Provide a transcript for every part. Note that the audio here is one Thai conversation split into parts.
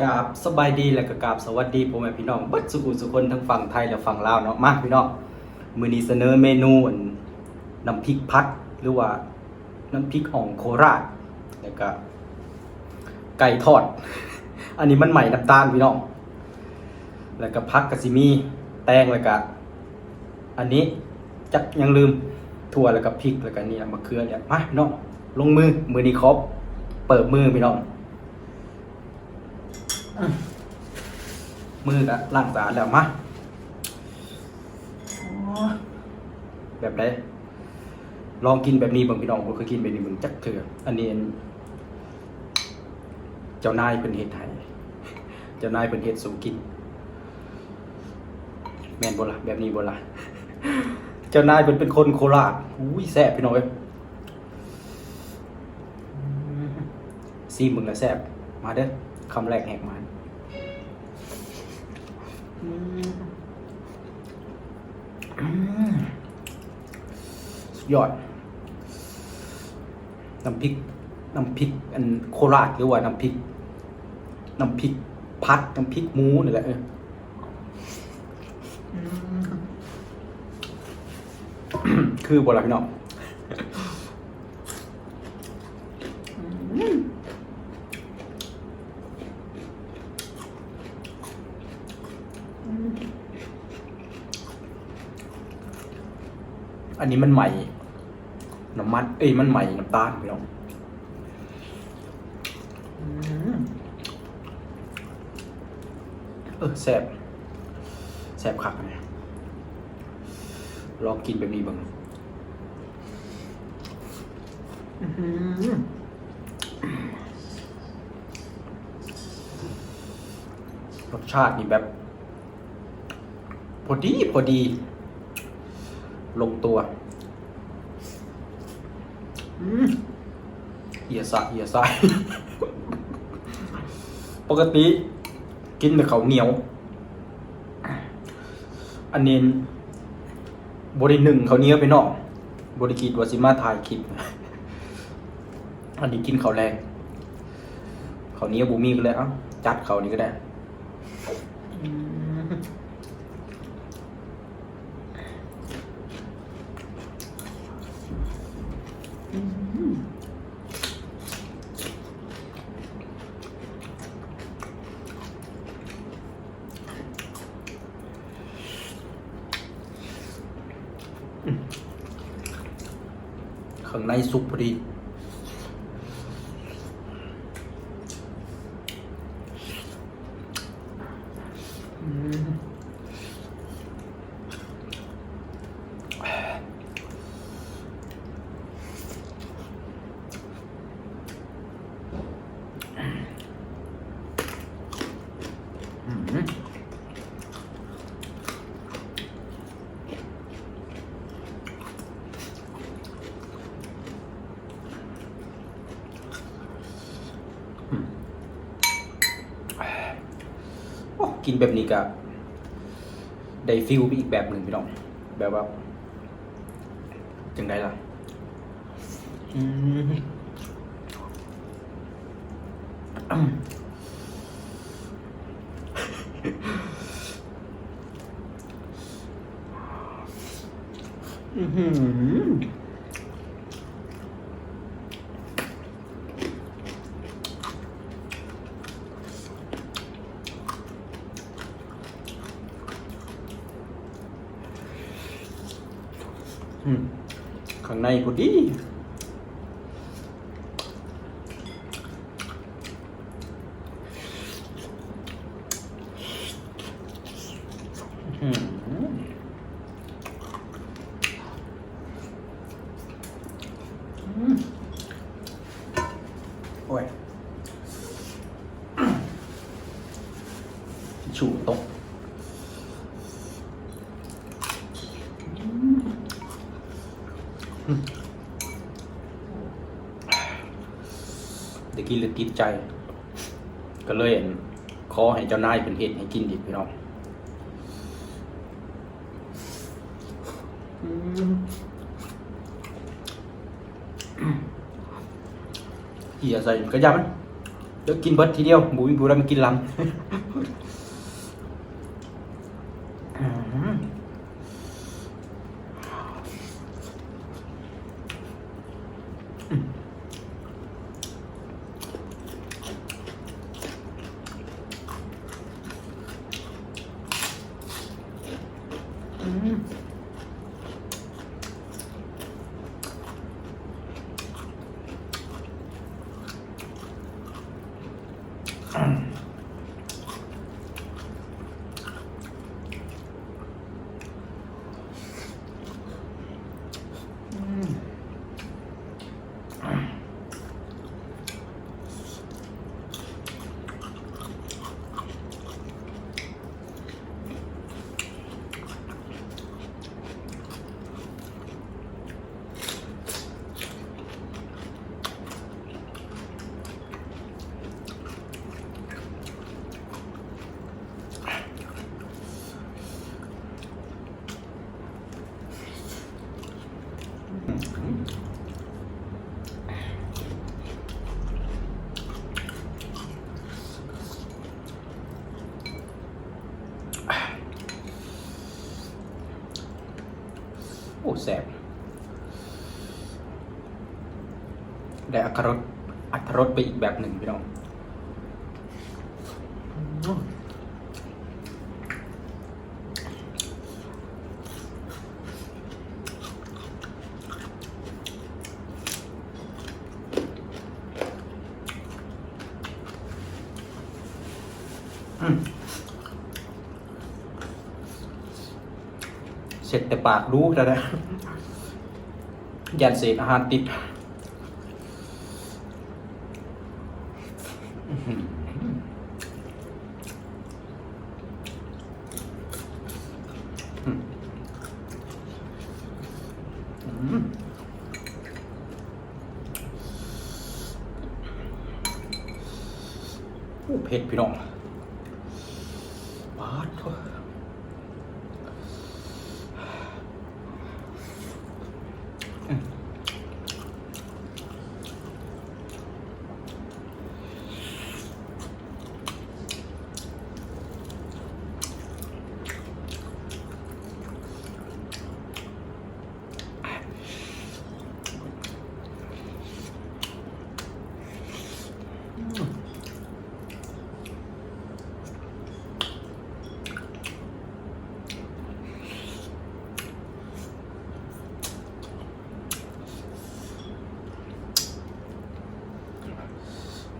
กราบสบายดีและก็กราบสวัสดีพ่อแม่พี่น้องเบัดสุขุสุคนทั้งฝั่งไทยและฝั่งลาวเนาะมาพี่น้องมื้อนี้เสนอเมนูนน้ำพริกพัดหรือว่าน้ำพริกอ่องโคราชแล้วก็ไก่ทอด อันนี้มันใหม่น้ำตาลพี่น้องแล้วก็พักกะซิมีแตงแล้วก็อันนี้จักยังลืมถั่วแล้วก็พริกแล้วก็นี่มะเขือเนี่ยมาพี่น้องลงมือมือนี้ครบเปิดมือพี่น้อง มือก็ล้างสะอาดแล้วมาแบบไดลองกินแบบนี้บางพี่น้องผมเคยกินแบบนี้มึงจักเถื่ออันนี้เจ้านายเป็นเห็ดไทยเจ้านายเป็นเห็ดสูกิน แม่นบ่ละแบบนี้บ่ละเจ้านายเป็นเป็นคนโคราชอุ้ยแซ่บพี่น้องเอ้ยอืมซีมึงละแซ่บมาเด้อ คำแรกแหกมาอืมอืมสุดยอด น้ำพริก น้ำพริก อันโคราชหรือว่าน้ำพริก น้ำพริกพัด น้ำพริกหมูนี่แหละเออคือบละพี่น้องอั นี้มันใหม่ น้ำมัน เอ้ยมันใหม่น้ำตาลพี่น้องเออแซ่บแซ่บคักนะลองกินแบบนี้บ้างรสชาตินี่แบบ พอดี พอดี ลงตัว เอียสะเอียสายปกติ กินแต่ข้าวเหนียว อันนี้บริหนึ่งข้าวเหนียวไปนอกบริกิดวาซิมาถ่ายคลิปอันนี้กินข้าวแรงข้าวเหนียวบูมีก็เลยเอ้าจัดข้าวนี้ก็ได้อืม ข้างในสุกพอดี อืมอืมโอ้ กินแบบนี้กับได้ฟิลไปอีกแบบหนึ่งพี่น้อง แบบว่าจังไดล่ะอืมอืมอื้อหืออืม ข้างในพอดีอืมอืมโอ้ยชูตกอืม กินเลยติดใจ ก็เลยอั่นขอให้เจ้านายเป็นเหตุให้กินอีกพี่น้องเหี่ยใส่กระยามันดี๋ยวกินเบิดทีเดียวบุยบุได้มากินลำ อืมอืม โอ้แสบได้อัตรสอัตรสไปอีกแบบหนึ่งพี่น้องอืมอืม เสร็จแต่ปากรู้แล้วนะยันเศษอาหารติดอือหืออืมอืมโอ้เผ็ดพี่น้องปาดโถ่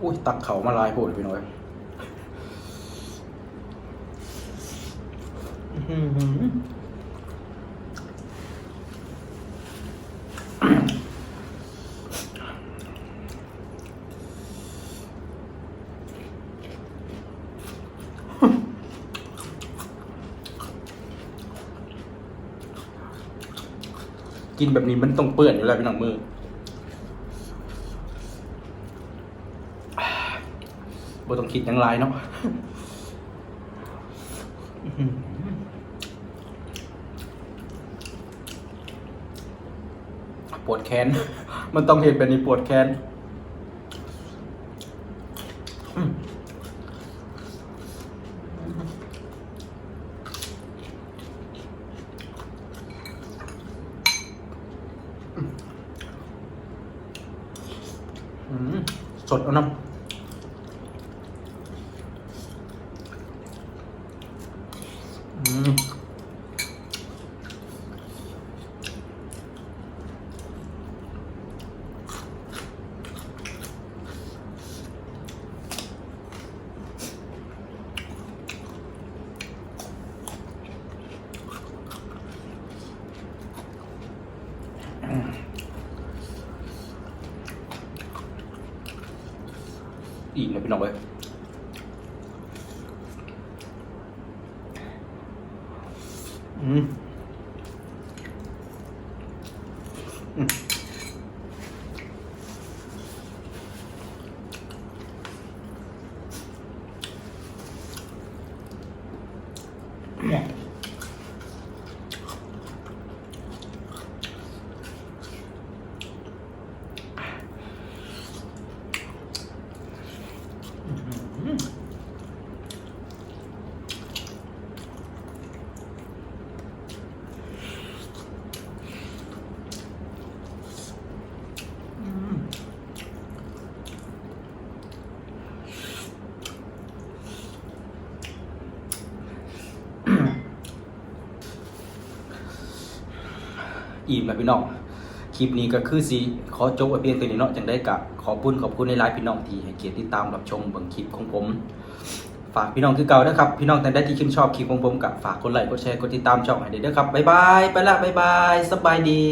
อุ้ ยตักเขามาลายโผล่พี่น้อยกินแบบนี้มันต้องเปื้อนอยู่แล้วพี่น้องมือ บ่ต้องคิดอย่างไรเนาะปวดแขน มันต้องเห็นแบบนี้ปวดแขนอืมอืมสดเอาน้ำ อืมอีกนะพี่น้องเว้ย mm. อิ่มแล้วพี่น้อง คลิปนี้ก็คือสิขอจบไว้เพียงตัวนี้เนาะจังได้กะขอบุญขอบคุณในไลฟ์พี่น้องที่ให้เกียรติติดตามรับชมเบิ่งคลิปของผม ฝากพี่น้องคือเก่านะครับ พี่น้องแต่ได้ที่ชื่นชอบคลิปของผมกับฝากกดไลค์กดแชร์กดติดตามช่องให้ด้วยเด้อครับบ๊ายบายไปละบ๊ายบายสบายดี